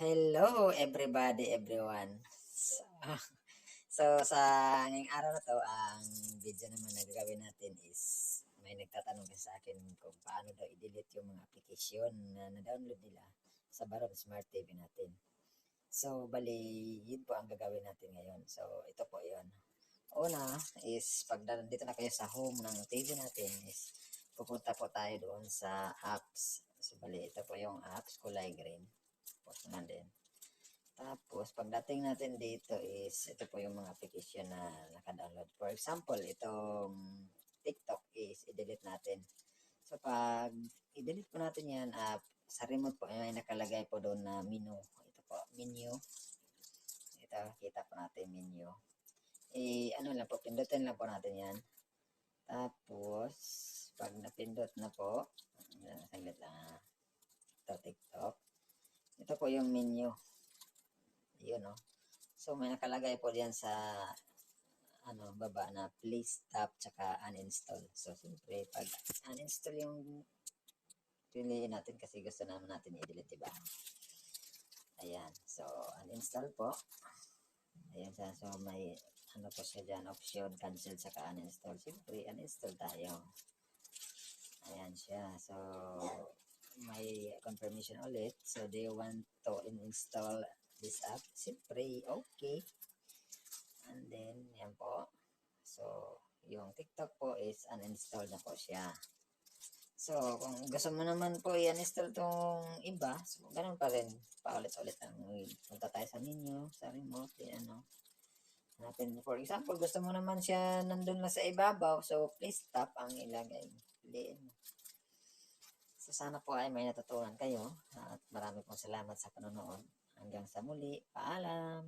Hello everybody, everyone. So, so sa ngayong araw na to, ang video naman na gagawin natin is may nagtatanong kasi sa akin kung paano daw i-delete yung mga application na na-download nila sa Baron Smart TV natin. So, bali, yun po ang gagawin natin ngayon. So, ito po yun. Una is, pag dito na kayo sa home ng TV natin is, pupunta po tayo doon sa apps. So, bali, ito po yung apps, kulay green. Tapos na din. Tapos, pagdating natin dito is, ito po yung mga application na naka-download. For example, itong TikTok is, i-delete natin. So, pag i-delete po natin yan, uh, sa remote po, may nakalagay po doon na menu. Ito po, menu. Ito, kita po natin menu. Eh, ano lang po, pindutin lang po natin yan. Tapos, pag napindot na po, saglit lang ah. Ito, po yung menu. Yun, no? So, may nakalagay po diyan sa ano, baba na please stop tsaka uninstall. So, siyempre, pag uninstall yung piliin natin kasi gusto naman natin i-delete, diba? Ayan. So, uninstall po. Ayan siya. So, may ano po siya dyan, option, cancel tsaka uninstall. Siyempre, uninstall tayo. Ayan siya. So, may confirmation ulit. So, do you want to install this app? Siyempre, okay. And then, yan po. So, yung TikTok po is uninstall na po siya. So, kung gusto mo naman po i-uninstall tong iba, so, ganun pa rin. Paulit-ulit ang punta tayo sa menu, sa remote, yan, ano. Hanapin, for example, gusto mo naman siya nandun na sa ibabaw, so please tap ang ilagay. Mo. So, sana po ay may natutunan kayo at marami pong salamat sa panonood. Hanggang sa muli, paalam!